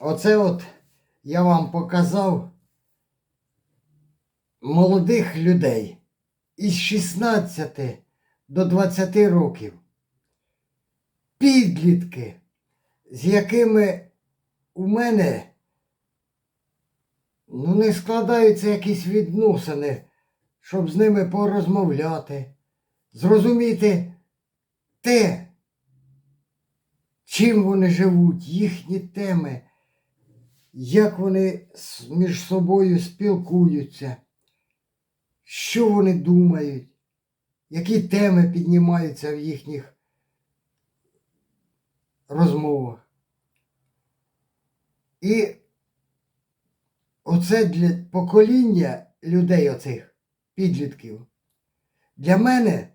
Оце от я вам показав молодих людей із 16 до 20 років. Підлітки, з якими у мене ну, не складаються якісь відносини, щоб з ними порозмовляти, зрозуміти те, чим вони живуть, їхні теми, як вони між собою спілкуються, що вони думають, які теми піднімаються в їхніх розмовах. І оце для покоління людей оцих підлітків для мене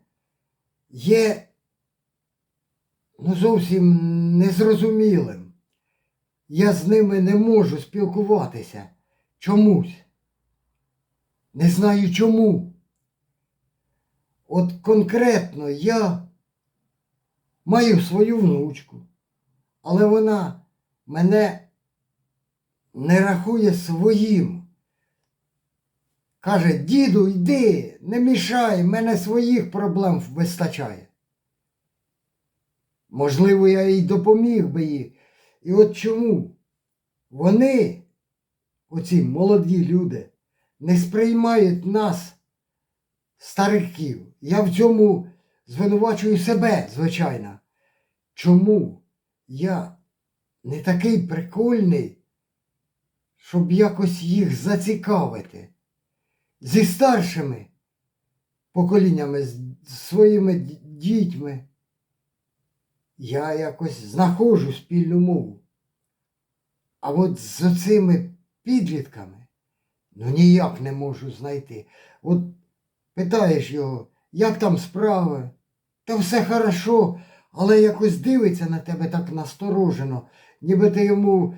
є ну, зовсім незрозумілим. Я з ними не можу спілкуватися чомусь. Не знаю чому. От конкретно я маю свою внучку, але вона мене не рахує своїм. Каже, діду, йди, не мішай, мене своїх проблем вистачає. Можливо, я їй допоміг би їй. І от чому вони, оці молоді люди, не сприймають нас, стариків. Я в цьому звинувачую себе, звичайно. Чому я не такий прикольний, щоб якось їх зацікавити? Зі старшими поколіннями, з своїми дітьми я якось знаходжу спільну мову. А от з оцими підлітками ну ніяк не можу знайти. От питаєш його, як там справи? Та все хорошо, але якось дивиться на тебе так насторожено, ніби ти йому,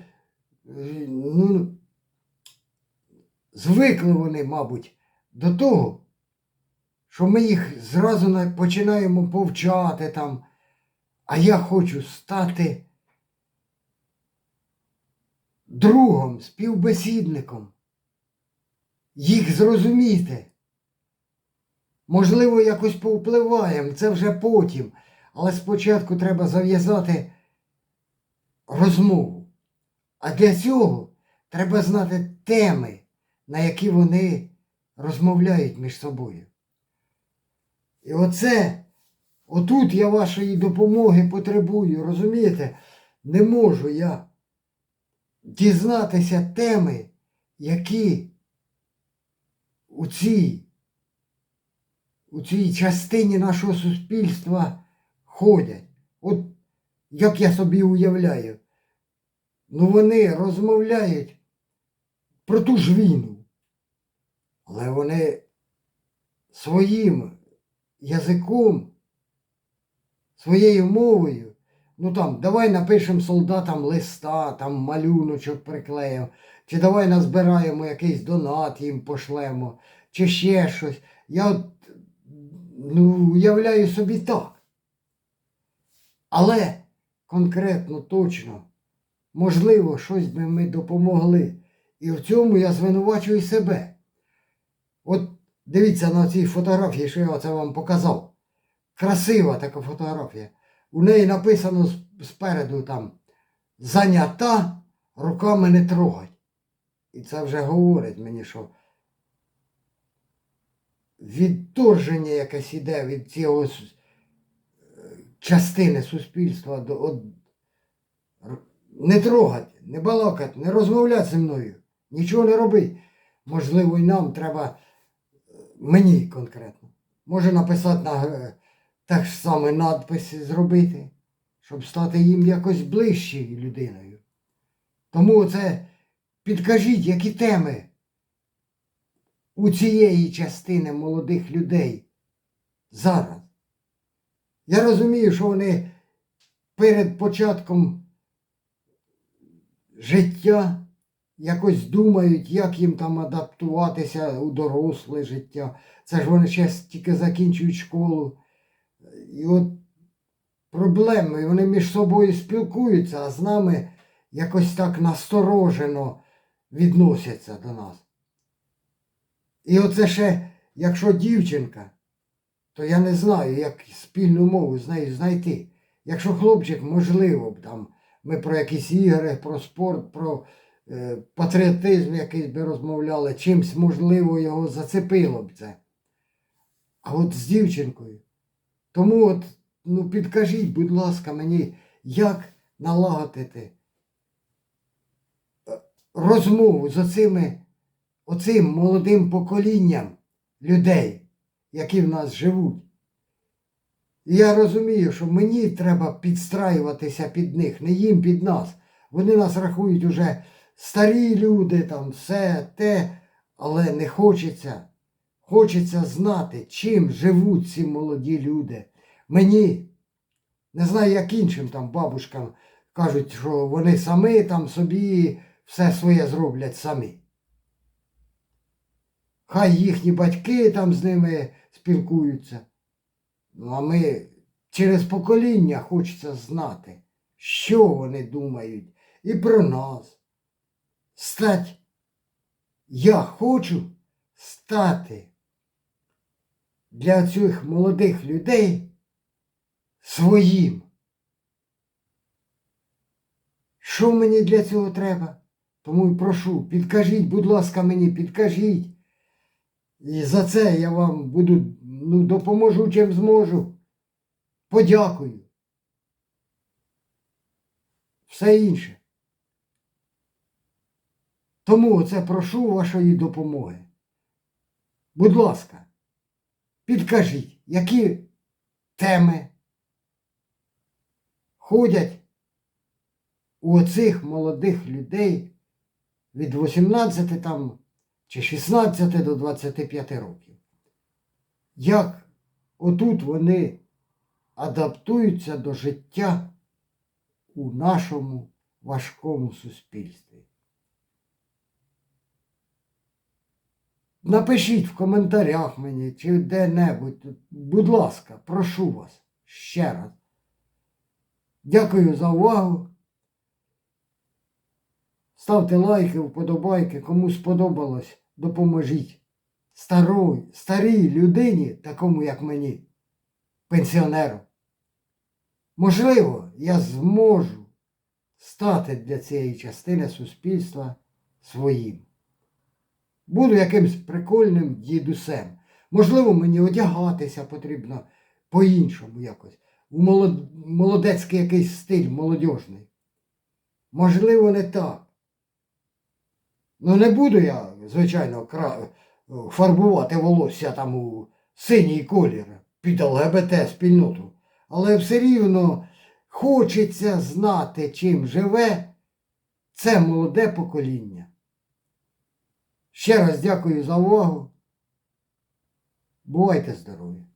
е, ну, звикли вони, мабуть, до того, що ми їх зразу починаємо повчати там, а я хочу стати другом, співбесідником, їх зрозуміти. Можливо, якось повпливаємо, це вже потім, але спочатку треба зав'язати розмову. А для цього треба знати теми, на які вони розмовляють між собою. І оце, отут я вашої допомоги потребую, розумієте? Не можу я дізнатися теми, які у цій, у цій частині нашого суспільства ходять. От як я собі уявляю, ну вони розмовляють про ту ж війну, але вони своїм язиком, своєю мовою, ну там, давай напишемо солдатам листа, там малюночок приклеїмо, чи давай назбираємо якийсь донат їм пошлемо, чи ще щось. Я от, ну, уявляю собі так. Але конкретно, точно, можливо, щось би ми допомогли. І в цьому я звинувачую себе. От дивіться на цій фотографії, що я оце вам показав. Красива така фотографія. У неї написано спереду там занята, руками не трогать. І це вже говорить мені, що відторження якесь іде від цього е, частини суспільства до от, не трогать, не балакать, не розмовляти зі мною, нічого не робить. Можливо, і нам треба, е, мені конкретно, може написати на е, так ж саме надписи зробити, щоб стати їм якось ближчою людиною. Тому це підкажіть, які теми у цієї частини молодих людей зараз. Я розумію, що вони перед початком життя якось думають, як їм там адаптуватися у доросле життя. Це ж вони ще тільки закінчують школу. І от проблеми, вони між собою спілкуються, а з нами якось так насторожено відносяться до нас. І оце ще, якщо дівчинка, то я не знаю, як спільну мову з нею знайти. Якщо хлопчик, можливо там, ми про якісь ігри, про спорт, про е, патріотизм якийсь би розмовляли, чимсь можливо його зацепило б це. А от з дівчинкою. Тому от, ну підкажіть, будь ласка, мені, як налагодити е, розмову з оцими, оцим молодим поколінням людей, які в нас живуть. І я розумію, що мені треба підстраюватися під них, не їм під нас. Вони нас рахують уже старі люди, там все те, але не хочеться. Хочеться знати, чим живуть ці молоді люди. Мені, не знаю, як іншим там бабушкам кажуть, що вони самі там собі все своє зроблять самі. Хай їхні батьки там з ними спілкуються. Ну, а ми через покоління хочеться знати, що вони думають і про нас. Стать. Я хочу стати для цих молодих людей своїм. Що мені для цього треба? Тому й прошу, підкажіть, будь ласка, мені, підкажіть. І за це я вам буду, ну, допоможу, чим зможу. Подякую. Все інше. Тому оце прошу вашої допомоги. Будь ласка, підкажіть, які теми ходять у оцих молодих людей від 18 там чи 16 до 25 років. Як отут вони адаптуються до життя у нашому важкому суспільстві. Напишіть в коментарях мені чи де-небудь. Будь ласка, прошу вас ще раз. Дякую за увагу. Ставте лайки, вподобайки, кому сподобалось, допоможіть. Старой, старій людині, такому як мені, пенсіонеру. Можливо, я зможу стати для цієї частини суспільства своїм. Буду якимсь прикольним дідусем. Можливо, мені одягатися потрібно по-іншому якось. У молод... молодецький якийсь стиль молодіжний. Можливо, не так. Ну, не буду я, звичайно, фарбувати волосся там у синій колір під ЛГБТ спільноту. Але все рівно хочеться знати, чим живе це молоде покоління. Ще раз дякую за увагу. Бувайте здорові!